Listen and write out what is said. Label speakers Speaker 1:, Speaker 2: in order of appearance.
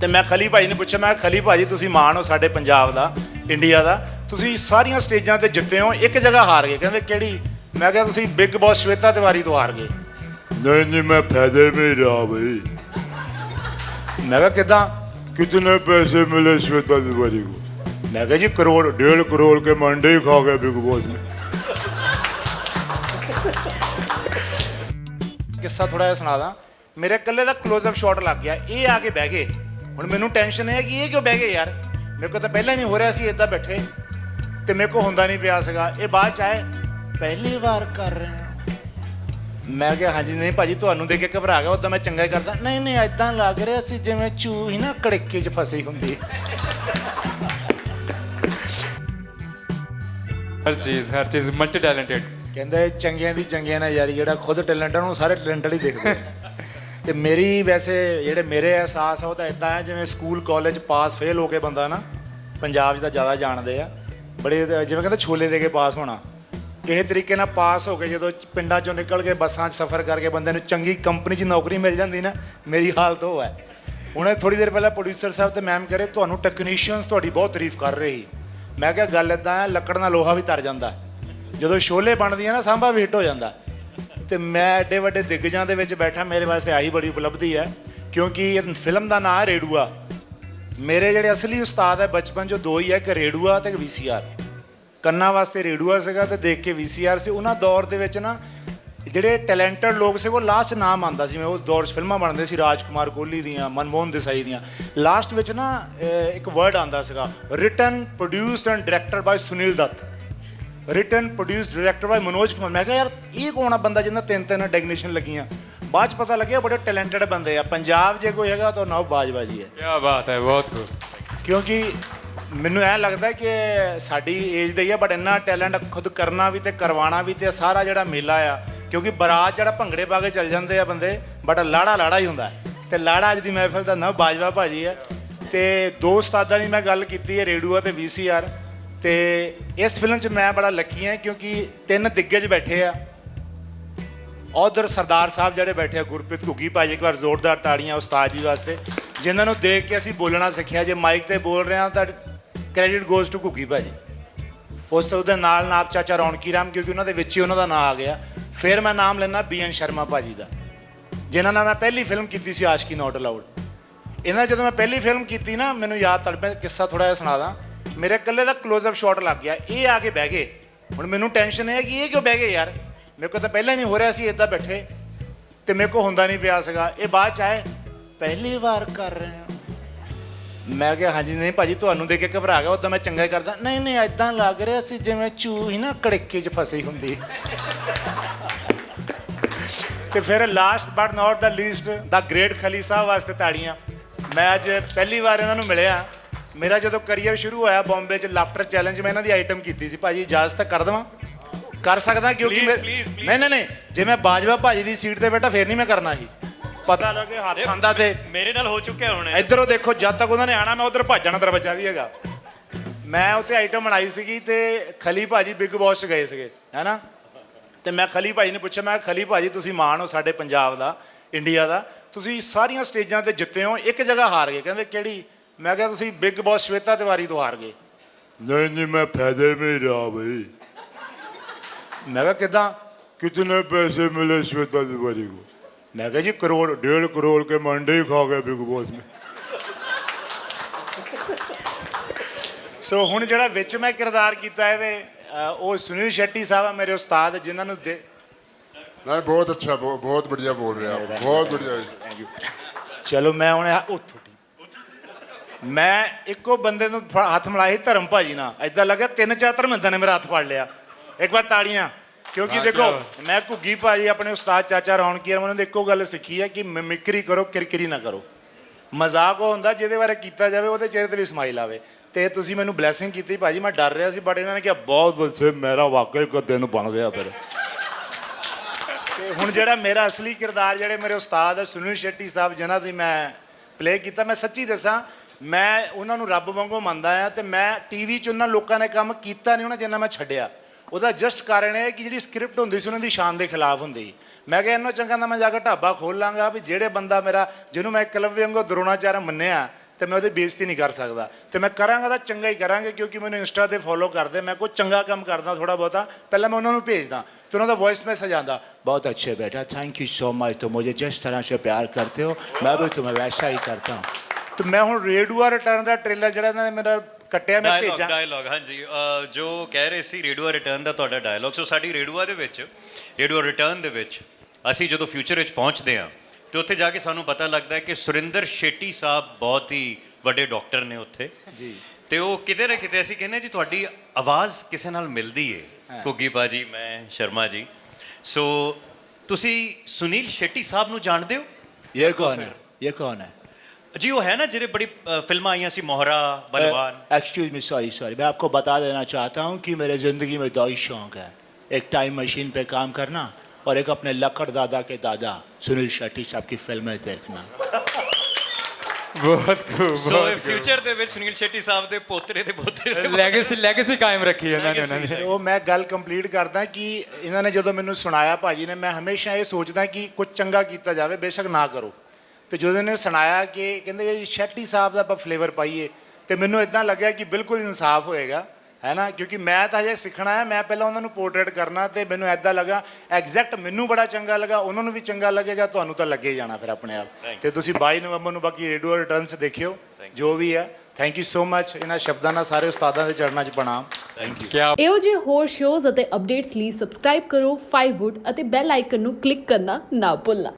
Speaker 1: ਤੇ ਮੈਂ ਖਲੀ ਭਾਜੀ ਨੂੰ ਪੁੱਛਿਆ ਮੈਂ ਖਲੀ ਭਾਜੀ ਤੁਸੀਂ ਮਾਣ ਹੋ ਸਾਡੇ ਪੰਜਾਬ ਦਾ ਇੰਡੀਆ ਦਾ। ਤੁਸੀਂ ਸਾਰੀਆਂ ਸਟੇਜਾਂ ਤੇ ਜਿੱਤੇ ਹੋ ਇੱਕ ਜਗ੍ਹਾ ਹਾਰ ਗਏ। ਕਹਿੰਦੇ ਕਿਹੜੀ? ਮੈਂ ਕਿਹਾ ਤੁਸੀਂ ਬਿੱਗ ਬੌਸ ਸ਼ਵੇਤਾ ਤਿਵਾਰੀ ਤੋਂ ਹਾਰ ਗਏ।
Speaker 2: ਨਹੀਂ ਨਹੀਂ ਮੈਂ ਫਾਇਦੇ ਮੇ ਰਿਹਾ ਬਈ।
Speaker 1: ਮੈਂ ਕਿਹਾ ਕਿਦਾਂ?
Speaker 2: कितने पैसे मिले श्वेता तिवारी को
Speaker 1: ਮੈਂ ਕਿਹਾ ਜੀ ਕਰੋੜ
Speaker 2: डेढ़ करोड़ के मंडे ही खा गए बिग बॉस
Speaker 1: ਕਿੱਸਾ ਥੋੜਾ ਜਿਹਾ ਸੁਣਾ ਦਾਂ। ਮੇਰੇ ਇਕੱਲੇ ਦਾ ক্লোਜ਼ ਸ਼ਾਟ ਲੱਗ ਗਿਆ। ਇਹ ਆ ਕੇ ਬਹਿ ਗਏ। ਹੁਣ ਮੈਨੂੰ ਟੈਨਸ਼ਨ ਹੈ ਕਿ ਇਹ ਕਿਉਂ ਬਹਿ ਗਏ ਯਾਰ? ਮੇਰੇ ਕੋਲ ਤਾਂ ਪਹਿਲਾਂ ਹੀ ਨਹੀਂ ਹੋ ਰਿਹਾ ਸੀ ਇਦਾਂ ਬੈਠੇ। ਤੇ ਮੇਰੇ ਕੋਲ ਹੁੰਦਾ ਨਹੀਂ ਪਿਆ ਸੀਗਾ। ਇਹ ਬਾਅਦ ਚ ਆਏ। ਪਹਿਲੀ ਵਾਰ ਕਰ ਰਹੇ ਹਾਂ। ਮੈਂ ਕਿਹਾ ਹਾਂਜੀ ਨਹੀਂ ਭਾਜੀ ਤੁਹਾਨੂੰ ਦੇਖ ਕੇ ਘਬਰਾ ਗਿਆ ਉਦੋਂ ਮੈਂ ਚੰਗਾ ਹੀ ਕਰਦਾ। ਨਹੀਂ ਨਹੀਂ ਇਦਾਂ ਲੱਗ ਰਿਹਾ ਸੀ ਜਿਵੇਂ ਚੂਹੀ ਨਾ ਕੜਕੇ 'ਚ ਫਸੀ ਹੁੰਦੀ
Speaker 3: ਹਰ ਚੀਜ਼ ਹਰ ਚੀਜ਼ ਮਲਟੀ ਟੈਲੈਂਟਡ
Speaker 1: ਕਹਿੰਦੇ ਚੰਗਿਆਂ ਦੀ ਚੰਗਿਆਂ ਨਾਲ ਯਾਰੀ ਜਿਹੜਾ ਖੁਦ ਟੈਲੈਂਟ ਉਹਨੂੰ ਸਾਰੇ ਟੈਲੈਂਟਡ ਹੀ ਦੇਖਦੇ ਆ। ਤੇ ਮੇਰੀ ਵੈਸੇ ਜਿਹੜੇ ਮੇਰੇ ਅਹਿਸਾਸ ਆ, ਉਹ ਤਾਂ ਇਦਾਂ ਹੈ ਜਿਵੇਂ ਸਕੂਲ, ਕਾਲਜ ਪਾਸ ਫੇਲ ਹੋ ਕੇ ਬੰਦਾ ਨਾ, ਪੰਜਾਬ 'ਚ ਤਾਂ ਜ਼ਿਆਦਾ ਜਾਣਦੇ ਆ। ਬੜੇ ਜਿਵੇਂ ਕਹਿੰਦੇ ਛੋਲੇ ਦੇ ਕੇ ਪਾਸ ਹੋਣਾ। ਕਿਸੇ ਤਰੀਕੇ ਨਾਲ ਪਾਸ ਹੋ ਕੇ ਜਦੋਂ ਪਿੰਡਾਂ 'ਚੋਂ ਨਿਕਲ ਕੇ ਬੱਸਾਂ 'ਚ ਸਫ਼ਰ ਕਰਕੇ ਬੰਦੇ ਨੂੰ ਚੰਗੀ ਕੰਪਨੀ 'ਚ ਨੌਕਰੀ ਮਿਲ ਜਾਂਦੀ ਨਾ, ਮੇਰੀ ਹਾਲਤ ਉਹ ਹੈ। ਹੁਣ ਥੋੜੀ ਦੇਰ ਪਹਿਲਾਂ ਪ੍ਰੋਡਿਊਸਰ ਸਾਹਿਬ ਤੇ ਮੈਮ ਕਹ ਰਹੇ, ਤੁਹਾਨੂੰ ਟੈਕਨੀਸ਼ੀਅਨਸ ਤੁਹਾਡੀ ਬਹੁਤ ਤਾਰੀਫ ਕਰ ਰਹੀ ਸੀ। ਮੈਂ ਕਿਹਾ, ਗੱਲ ਇਦਾਂ ਹੈ ਲੱਕੜ ਨਾਲ ਲੋਹਾ ਵੀ ਤਰ ਜਾਂਦਾ। ਜਦੋਂ ਛੋਲੇ ਬਣਦੀਆਂ ਨਾ, ਸਾਂਭਾ ਵੀ ਹਿੱਟ ਹੋ ਜਾਂਦਾ। ਤੇ ਮੈਂ ਐਡੇ ਵੱਡੇ ਦਿੱਗਜਾਂ ਦੇ ਵਿੱਚ ਬੈਠਾ, ਮੇਰੇ ਵਾਸਤੇ ਆਹੀ ਬੜੀ ਉਪਲਬਧੀ ਹੈ, ਕਿਉਂਕਿ ਇਹ ਫਿਲਮ ਦਾ ਨਾਮ ਹੈ ਰੇਡੂਆ ਮੇਰੇ ਜਿਹੜੇ ਅਸਲੀ ਉਸਤਾਦ ਹੈ, ਬਚਪਨ 'ਚ ਦੋ ਹੀ ਹੈ, ਇੱਕ ਰੇਡੂਆ ਤੇ ਇੱਕ ਵੀਸੀਆਰ। ਕੰਨਾਂ ਵਾਸਤੇ ਰੇਡੂਆ ਸੀਗਾ ਤੇ ਦੇਖ ਕੇ ਵੀਸੀਆਰ ਸੀ। ਉਹਨਾਂ ਦੌਰ ਦੇ ਵਿੱਚ ਨਾ ਜਿਹੜੇ ਟੈਲੈਂਟਡ ਲੋਕ ਸੀ, ਉਹ ਲਾਸਟ ਨਾਮ ਆਂਦਾ ਸੀ। ਮੈਂ ਉਸ ਦੌਰ 'ਚ ਫਿਲਮਾਂ ਬਣਦੇ ਸੀ, ਰਾਜਕੁਮਾਰ ਕੋਹਲੀ ਦੀਆਂ, ਮਨਮੋਹਨ ਦੇਸਾਈ ਦੀਆਂ। ਲਾਸਟ ਵਿੱਚ ਨਾ ਇੱਕ ਵਰਡ ਆਂਦਾ ਸੀਗਾ written produced and directed by Sunil Dutt. Written produced directed by Manoj Kumar ਮੈਂ ਕਿਹਾ ਯਾਰ ਇਹ ਕੌਣ ਆ ਬੰਦਾ ਜਿਹਨਾਂ ਤਿੰਨ ਤਿੰਨ ਡੈਗਨੇਸ਼ਨ ਲੱਗੀਆਂ? ਬਾਅਦ ਚ ਪਤਾ ਲੱਗਿਆ ਬੜੇ ਟੈਲੈਂਟਡ ਬੰਦੇ ਆ। ਪੰਜਾਬ ਜੇ ਕੋਈ ਹੈਗਾ ਤਾਂ ਨਾ ਬਾਜਬਾਜੀ ਹੈ।
Speaker 3: ਕੀ ਬਾਤ ਹੈ ਬਹੁਤ ਖੂਬ
Speaker 1: ਕਿਉਂਕਿ ਮੈਨੂੰ ਐ ਲੱਗਦਾ ਕਿ ਸਾਡੀ ਏਜ ਦੇ ਹੀ ਆ ਬਟ ਇੰਨਾ ਟੈਲੈਂਟ ਖੁਦ ਕਰਨਾ ਵੀ ਤੇ ਕਰਵਾਉਣਾ ਵੀ ਤੇ ਸਾਰਾ ਜਿਹੜਾ ਮੇਲਾ ਆ ਕਿਉਂਕਿ ਬਰਾਤ ਜਿਹੜਾ ਭੰਗੜੇ ਪਾ ਕੇ ਚੱਲ ਜਾਂਦੇ ਆ ਬੰਦੇ ਬਟ ਲਾੜਾ ਲਾੜਾ ਹੀ ਹੁੰਦਾ। ਤੇ ਲਾੜਾ ਅੱਜ ਦੀ ਮਹਿਫਿਲ ਦਾ ਨਾ ਬਾਜਵਾ ਭਾਜੀ ਹੈ ਤੇ ਦੋ ਉਸਤਾਦਾਂ ਦੀ ਮੈਂ ਗੱਲ ਕੀਤੀ ਹੈ ਰੇਡੂਆ ਤੇ ਵੀਸੀਆਰ ਤੇ ਇਸ ਫਿਲਮ 'ਚ ਮੈਂ ਬੜਾ ਲੱਕੀ ਹਾਂ ਕਿਉਂਕਿ ਤਿੰਨ ਦਿੱਗਜ ਬੈਠੇ ਆ। ਉਧਰ ਸਰਦਾਰ ਸਾਹਿਬ ਜਿਹੜੇ ਬੈਠੇ ਆ, ਗੁਰਪ੍ਰੀਤ ਘੁੱਗੀ ਭਾਜੀ ਇੱਕ ਵਾਰ ਜ਼ੋਰਦਾਰ ਤਾੜੀਆਂ ਉਸਤਾਦ ਜੀ ਵਾਸਤੇ, ਜਿਨ੍ਹਾਂ ਨੂੰ ਦੇਖ ਕੇ ਅਸੀਂ ਬੋਲਣਾ ਸਿੱਖਿਆ। ਜੇ ਮਾਈਕ ਤੇ ਬੋਲ ਰਹੇ ਹਾਂ ਤਾਂ ਕ੍ਰੈਡਿਟ ਗੋਜ਼ ਟੂ ਘੁੱਗੀ ਭਾਜੀ ਉਸ ਤੋਂ ਉਹਦੇ ਨਾਲ ਨਾਪ ਚਾਚਾ ਰੌਣਕੀ ਰਾਮ, ਕਿਉਂਕਿ ਉਹਨਾਂ ਦੇ ਵਿੱਚ ਹੀ ਉਹਨਾਂ ਦਾ ਨਾਮ ਆ ਗਿਆ। ਫਿਰ ਮੈਂ ਨਾਮ ਲੈਣਾ ਬੀਐਨ ਸ਼ਰਮਾ ਭਾਜੀ ਦਾ, ਜਿਨ੍ਹਾਂ ਨਾਲ ਮੈਂ ਪਹਿਲੀ ਫਿਲਮ ਕੀਤੀ ਸੀ, ਆਸ਼ਕੀ ਨਾਟ ਅਲਾਉਡ ਇਹਨਾਂ ਨਾਲ ਜਦੋਂ ਮੈਂ ਪਹਿਲੀ ਫਿਲਮ ਕੀਤੀ ਨਾ, ਮੈਨੂੰ ਯਾਦ ਤੜ ਪਿਆ ਕਿੱਸਾ ਥੋੜਾ ਜਿਹਾ ਸੁਣਾ ਦਾਂ। ਮੇਰੇ ਇਕੱਲੇ ਦਾ ক্লোਜ਼ ਅਪ ਸ਼ਾਟ ਲੱਗ ਗਿਆ। ਇਹ ਆ ਕੇ ਬਹਿ ਗਏ। ਹੁਣ ਮੈਨੂੰ ਟੈਨਸ਼ਨ ਹੈ ਕਿ ਇਹ ਕਿਉਂ ਬਹਿ ਗਏ ਯਾਰ? ਮੇਰੇ ਕੋਲ ਤਾਂ ਪਹਿਲਾਂ ਹੀ ਨਹੀਂ ਹੋ ਰਿਹਾ ਸੀ ਇਦਾਂ ਬੈਠੇ। ਤੇ ਮੇਰੇ ਕੋਲ ਹੁੰਦਾ ਨਹੀਂ ਪਿਆ ਸੀਗਾ। ਇਹ ਬਾਅਦ ਚ ਆਏ, ਪਹਿਲੀ ਵਾਰ ਕਰ ਰਹੇ ਹਾਂ? ਮੈਂ ਕਿਹਾ, ਹਾਂਜੀ, ਨਹੀਂ ਭਾਜੀ, ਤੁਹਾਨੂੰ ਦੇਖ ਕੇ ਘਬਰਾ ਗਿਆ। ਉਦੋਂ ਮੈਂ ਚੰਗਾ ਹੀ ਕਰਦਾ। ਨਹੀਂ ਨਹੀਂ ਇਦਾਂ ਲੱਗ ਰਿਹਾ ਸੀ ਜਿਵੇਂ ਚੂਹੀ ਨਾ ਕੜਕੇ 'ਚ ਫਸੀ ਹੁੰਦੀ। ਤੇ ਫਿਰ last but not the least the great Khali Sahib ਵਾਸਤੇ ਤਾੜੀਆਂ। ਮੈਂ ਅੱਜ ਪਹਿਲੀ ਵਾਰ ਇਹਨਾਂ ਨੂੰ ਮਿਲਿਆ। ਮੇਰਾ ਜਦੋਂ ਕੈਰੀਅਰ ਸ਼ੁਰੂ ਹੋਇਆ ਬੰਬੇ 'ਚ ਲਾਫਟਰ ਚੈਲੰਜ ਮੈਂ ਇਹਨਾਂ ਦੀ ਆਈਟਮ ਕੀਤੀ ਸੀ। ਭਾਜੀ ਇਜਾਜ਼ਤ ਕਰ ਦਵਾਂ। ਕਰ ਸਕਦਾ ਕਿਉਂਕਿ
Speaker 4: Please,
Speaker 1: ਮੈਂ-
Speaker 4: please, please.
Speaker 1: ਨਹੀਂ ਨਹੀਂ ਨਹੀਂ। ਜੇ ਮੈਂ ਬਾਜਵਾ ਭਾਜੀ ਦੀ ਸੀਟ ਤੇ ਬੈਠਾ ਫੇਰ ਨਹੀਂ ਮੈਂ ਕਰਨਾ ਸੀ। ਪਤਾ ਲੱਗੇ ਹੱਥ ਆਂਦਾ ਤੇ
Speaker 4: ਮੇਰੇ ਨਾਲ ਹੋ ਚੁੱਕਿਆ ਹੁਣ ਇਹ।
Speaker 1: ਇੱਧਰੋਂ ਦੇਖੋ ਜਦ ਤੱਕ ਉਹਨਾਂ ਨੇ ਆਣਾ ਮੈਂ ਉਧਰ ਭੱਜਣਾ ਦਰਵਾਜ਼ਾ ਵੀ ਹੈਗਾ। ਮੈਂ ਉੱਥੇ ਆਈਟਮ ਬਣਾਈ ਸੀਗੀ ਤੇ ਖਲੀ ਭਾਜੀ ਬਿਗ ਬੌਸ 'ਚ ਗਏ ਸੀਗੇ ਹੈਨਾ? ਤੇ ਮੈਂ ਖਲੀ ਭਾਜੀ ਨੂੰ ਪੁੱਛਿਆ ਮੈਂ ਕਿਹਾ, ਖਲੀ ਭਾਜੀ ਤੁਸੀਂ ਮਾਣ ਹੋ ਸਾਡੇ ਪੰਜਾਬ ਦਾ ਇੰਡੀਆ ਦਾ। ਤੁਸੀਂ ਸਾਰੀਆਂ ਸਟੇਜਾਂ ਤੇ ਜਿੱਤੇ ਹੋ ਇੱਕ ਜਗ੍ਹਾ ਹਾਰ ਗਏ। ਕਹਿੰਦੇ ਕਿਹੜੀ? ਮੈਂ ਕਿਹਾ ਤੁਸੀਂ ਬਿਗ ਬੌਸ ਸ਼ਵੇਤਾ ਤਿਵਾਰੀ ਤੋਂ ਹਾਰ ਗਏ
Speaker 2: नहीं नहीं मैं फायदे में ही रहा भाई
Speaker 1: ਮੈਂ ਕਿਹਾ ਕਿਦਾਂ
Speaker 2: कितने पैसे मिले श्वेता तिवारी को
Speaker 1: ਮੈਂ ਕਿਹਾ ਜੀ ਕਰੋੜ
Speaker 2: डेढ़ करोड़ के मंडे ही खा गए बिग बॉस में
Speaker 1: ਸੋ ਹੁਣ ਜਿਹੜਾ ਵਿੱਚ ਮੈਂ ਕਿਰਦਾਰ ਕੀਤਾ ਇਹਦੇ ਅਹ, ਉਹ ਸੁਨੀਲ ਸ਼ੈੱਟੀ ਸਾਹਿਬ ਆ ਮੇਰੇ ਉਸਤਾਦ ਜਿਨ੍ਹਾਂ ਨੂੰ ਦੇ
Speaker 5: नहीं बहुत अच्छा बहुत, बहुत बढ़िया बोल रहे हैं आप बहुत बढ़िया
Speaker 1: ਚਲੋ ਮੈਂ ਹੁਣ ਇਹ- ਉਹ ਤੁਹਾਡੀ ਮੈਂ ਇੱਕੋ ਬੰਦੇ ਨੂੰ ਫ- ਹੱਥ ਮਿਲਾਇਆ ਸੀ ਧਰਮ ਭਾਜੀ ਨਾਲ। ਐਦਾਂ ਲੱਗਾ ਤਿੰਨ ਚਾਰ ਧਰਮਿੰਦਰ ਨੇ ਮੇਰਾ ਹੱਥ ਫੜ ਲਿਆ। ਇੱਕ ਵਾਰ ਤਾੜੀਆਂ। ਕਿਉਂਕਿ ਦੇਖੋ
Speaker 5: ਕਿਆ
Speaker 1: ਮੈਂ ਘੁੱਗੀ ਭਾਜੀ ਆਪਣੇ ਉਸਤਾਦ ਚਾਚਾ ਰੌਣਕੀ ਉਹਨਾਂ ਨੇ ਇੱਕੋ ਗੱਲ ਸਿੱਖੀ ਹੈ ਕਿ ਮਿਮਿਕਰੀ ਕਰੋ ਕਿਰਕਿਰੀ ਨਾ ਕਰੋ। ਮਜ਼ਾਕ ਉਹ ਹੁੰਦਾ ਜਿਹਦੇ ਬਾਰੇ ਕੀਤਾ ਜਾਵੇ ਉਹਦੇ ਚਿਹਰੇ ਤੇ ਵੀ ਸਮਾਈਲ ਆਵੇ। ਤੇ ਤੁਸੀਂ ਮੈਨੂੰ ਬਲੇਸਿੰਗ ਕੀਤੀ ਭਾਜੀ ਮੈਂ ਡਰ ਰਿਹਾ ਸੀ ਬਟ ਇਹਨਾਂ ਨੇ ਕਿਹਾ ਬਹੁਤ ਵਸੇ ਮੇਰਾ ਵਾਕਈ ਕਦੇ ਨੂੰ ਬਣ ਗਿਆ ਫਿਰ। ਤੇ ਹੁਣ ਜਿਹੜਾ ਮੇਰਾ ਅਸਲੀ ਕਿਰਦਾਰ ਜਿਹੜੇ ਮੇਰੇ ਉਸਤਾਦ ਹੈ ਸੁਨੀਲ ਸ਼ੈੱਟੀ ਸਾਹਿਬ ਜਿਨ੍ਹਾਂ ਦੀ ਮੈਂ ਪਲੇ ਕੀਤਾ ਮੈਂ ਸੱਚੀ ਦੱਸਾਂ ਮੈਂ ਉਹਨਾਂ ਨੂੰ ਰੱਬ ਵਾਂਗੂ ਮੰਨਦਾ ਆ ਤੇ ਮੈਂ ਟੀਵੀ 'ਚ ਉਹਨਾਂ ਲੋਕਾਂ ਨੇ ਕੰਮ ਕੀਤਾ ਨਹੀਂ ਉਹਨਾਂ ਜਿੰਨਾ ਮੈਂ ਛੱਡਿਆ। ਉਹਦਾ ਜਸਟ ਕਾਰਨ ਇਹ ਕਿ ਜਿਹੜੀ ਸਕ੍ਰਿਪਟ ਹੁੰਦੀ ਸੀ ਉਹਨਾਂ ਦੀ ਸ਼ਾਨ ਦੇ ਖਿਲਾਫ ਹੁੰਦੀ। ਮੈਂ ਕਿਹਾ ਇਹਨਾਂ ਚੰਗਾ ਤਾਂ ਮੈਂ ਜਾ ਕੇ ਢਾਬਾ ਖੋਲ ਲਾਂਗਾ ਵੀ ਜਿਹੜੇ ਬੰਦਾ ਮੇਰਾ, ਜਿਹਨੂੰ ਮੈਂ ਕਲਬ ਵਾਂਗੂ ਦਰੋਣਾਚਾਰ ਮੰਨਿਆ, ਤੇ ਮੈਂ ਉਹਦੀ ਬੇਇੱਜ਼ਤੀ ਨਹੀਂ ਕਰ ਸਕਦਾ। ਤੇ ਮੈਂ ਕਰਾਂਗਾ ਤਾਂ ਚੰਗਾ ਹੀ ਕਰਾਂਗੇ ਕਿਉਂਕਿ ਮੈਨੂੰ ਇੰਸਟਾ ਤੇ ਫੋਲੋ ਕਰਦੇ, ਮੈਂ ਕੋਈ ਚੰਗਾ ਕੰਮ ਕਰਦਾ ਥੋੜਾ ਬਹੁਤਾ, ਪਹਿਲਾਂ ਮੈਂ ਉਹਨਾਂ ਨੂੰ ਭੇਜਦਾ, ਤੇ ਉਹਨਾਂ ਦਾ ਵੌਇਸ ਮੈਸੇਜ ਆਂਦਾ ਬਹੁਤ ਅੱਛੇ ਬੈਠਾ ਥੈਂਕ ਯੂ ਸੋ ਮਚ ਤੋ ਮੈਨੂੰ ਜਿਸ ਤਰ੍ਹਾਂ ਸੇ ਪਿਆਰ ਕਰਤੇ ਹੋ, ਮੈਂ ਵੀ ਤੁਮੇ ਵੈਸਾ ਹੀ ਕਰਤਾ ਹੂੰ। ਤੇ ਮੈਂ ਹੁਣ ਰੇਡੂਆ ਰਿਟਰਨ ਦਾ ਟ੍ਰੇਲਰ ਜਿਹੜਾ ਇਹਨਾਂ ਨੇ ਮੇਰਾ ਕੱਟਿਆ ਮੈਂ
Speaker 4: ਡਾਇਲੌਗ
Speaker 1: ਭੇਜਾਂ।
Speaker 4: ਡਾਇਲੌਗ ਹਾਂਜੀ। ਜੋ ਕਹਿ ਰਹੇ ਸੀ ਰੇਡੂਆ ਰਿਟਰਨ ਦਾ ਤੁਹਾਡਾ ਡਾਇਲੌਗ ਸੋ ਸਾਡੀ ਰੇਡੂਆ ਦੇ ਵਿੱਚ ਰੇਡੂਆ ਰਿਟਰਨ ਦੇ ਵਿੱਚ ਅਸੀਂ ਜਦੋਂ ਫਿਊਚਰ ਵਿੱਚ ਪਹੁੰਚਦੇ ਹਾਂ ਤੇ ਉੱਥੇ ਜਾ ਕੇ ਸਾਨੂੰ ਪਤਾ ਲੱਗਦਾ ਹੈ ਕਿ ਸੁਰਿੰਦਰ ਸ਼ੇਟੀ ਸਾਹਿਬ ਬਹੁਤ ਹੀ ਵੱਡੇ ਡਾਕਟਰ ਨੇ ਉੱਥੇ।
Speaker 1: ਜੀ।
Speaker 4: ਤੇ ਉਹ ਕਿਤੇ ਨਾ ਕਿਤੇ ਅਸੀਂ ਕਹਿੰਦੇ ਜੀ ਤੁਹਾਡੀ ਆਵਾਜ਼ ਕਿਸੇ ਨਾਲ ਮਿਲਦੀ ਏ? ਘੁੱਗੀ ਬਾਜੀ ਮੈਂ ਸ਼ਰਮਾ ਜੀ। ਸੋ ਤੁਸੀਂ ਸੁਨੀਲ ਸ਼ੇਟੀ ਸਾਹਿਬ ਨੂੰ ਜਾਣਦੇ ਹੋ?
Speaker 1: ਇਹ ਕੌਣ ਹੈ? ਇਹ ਕੌਣ ਹੈ?
Speaker 4: ਜੀ ਉਹ ਹੈ ਨਾ ਜਿਹੜੇ ਬੜੀ ਅਹ, ਫਿਲਮਾਂ ਆਈਆਂ ਸੀ ਮੋਹਰਾ ਬਲਵਾਨ
Speaker 1: एक्सक्यूज मी सॉरी सॉरी मैं आपको बता देना चाहता हूँ कि मेरे ज़िंदगी में दो ही शौक है एक टाइम मशीन पे काम करना और एक अपने लकड़ दादा के दादा सुनील शेट्टी साहब की फिल्में देखना
Speaker 3: ਬਹੁਤ ਖੂਬ
Speaker 4: ਸੋ ਇਹ ਫਿਊਚਰ ਦੇ ਵਿੱਚ ਸੁਨੀਲ ਸ਼ੇਟੀ ਸਾਹਿਬ ਦੇ ਪੋਤਰੇ ਦੇ ਪੋਤਰੇ ਦੇ
Speaker 3: ਲੈਗੇਸੀ ਲੈਗੇਸੀ ਕਾਇਮ ਰੱਖੀ ਉਹਨਾਂ ਨੇ ਉਹਨਾਂ
Speaker 1: ਤੇ
Speaker 3: ਨੇ
Speaker 1: ਉਹ ਮੈਂ ਗੱਲ ਕੰਪਲੀਟ ਕਰਦਾ ਕਿ ਇਹਨਾਂ ਨੇ ਜਦੋਂ ਮੈਨੂੰ ਸੁਣਾਇਆ ਭਾਜੀ ਨੇ ਮੈਂ ਹਮੇਸ਼ਾ ਇਹ ਸੋਚਦਾ ਕਿ ਕੁਝ ਚੰਗਾ ਕੀਤਾ ਜਾਵੇ ਬੇਸ਼ੱਕ ਨਾ ਕਰੋ ਤੇ ਜਦੋਂ ਇਹਨੇ ਸੁਣਾਇਆ ਕਿ ਕਹਿੰਦੇ ਜੀ ਸ਼ੈਟੀ ਸਾਹਿਬ ਦਾ ਆਪਾਂ ਫਲੇਵਰ ਪਾਈਏ ਤੇ ਮੈਨੂੰ ਇਦਾਂ ਲੱਗਿਆ ਕਿ ਬਿਲਕੁਲ ਇਨਸਾਫ ਹੋਏਗਾ ਹੈ ਨਾ? ਕਿਉਂਕਿ ਮੈਂ ਤਾਂ ਹਜੇ ਸਿੱਖਣਾ ਹੈ ਮੈਂ ਪਹਿਲਾਂ ਉਹਨਾਂ ਨੂੰ ਪੋਰਟਰੇਟ ਕਰਨਾ ਤੇ ਮੈਨੂੰ ਐਦਾਂ ਲੱਗਾ ਐਗਜ਼ੈਕਟ ਮੈਨੂੰ ਬੜਾ ਚੰਗਾ ਲੱਗਾ ਉਹਨਾਂ ਨੂੰ ਵੀ ਚੰਗਾ ਲੱਗੇਗਾ ਤੁਹਾਨੂੰ ਤਾਂ ਲੱਗੇ ਹੀ ਜਾਣਾ ਫਿਰ ਆਪਣੇ ਆਪ। ਤੇ ਤੁਸੀਂ 22 ਨਵੰਬਰ ਨੂੰ ਬਾਕੀ ਰੇਡੀਓ ਰਿਟਰਨਸ ਦੇਖਿਓ ਜੋ ਵੀ ਹੈ। ਥੈਂਕ ਯੂ ਸੋ ਮਚ ਇਹਨਾਂ ਸ਼ਬਦਾਂ ਨਾਲ ਸਾਰੇ ਉਸਤਾਦਾਂ ਦੇ ਚਰਨਾਂ 'ਚ ਪ੍ਰਣਾਮ ਥੈਂਕ ਯੂ
Speaker 6: ਇਹੋ ਜਿਹੇ ਹੋਰ ਸ਼ੋਜ਼ ਅਤੇ ਅਪਡੇਟਸ ਲਈ ਸਬਸਕ੍ਰਾਈਬ ਕਰੋ 5wood ਅਤੇ ਬੈਲ ਆਈਕਨ ਨੂੰ ਕਲਿੱਕ ਕਰਨਾ ਨਾ ਭੁੱਲਣਾ।